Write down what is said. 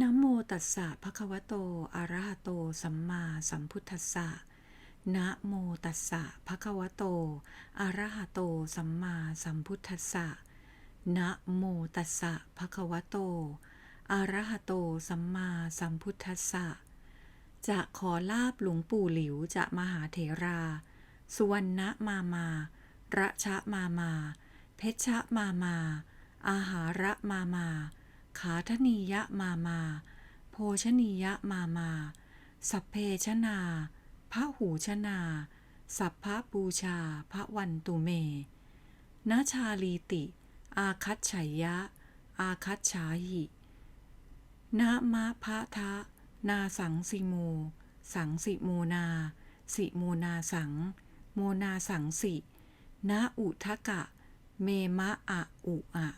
นะโมตัสสะภะคะวะโต อะระหะโต สัมมาสัมพุทธัสสะ นะโมตัสสะภะคะวะโต อะระหะโต สัมมาสัมพุทธัสสะ นะโมตัสสะภะคะวะโต อะระหะโต สัมมาสัมพุทธัสสะ จะขอลาบหลวงปู่หลิวจะมหาเถรา สุวรรณมามา ระชะมามา เพชชะมามา อาหาระมามา ขาธนียะมามา โภชนียะมามา สัพเพชนาพระหูชนา สัพพะบูชาพระวันตุเมนาชาลีติ อาคัตฉัยะ อาคัตฉาหินะมะพะทะ นาสังสิโม สังสิโมนา สิโมนาสัง โมนาสังสินะอุทะกะ เมมะอะอุอะ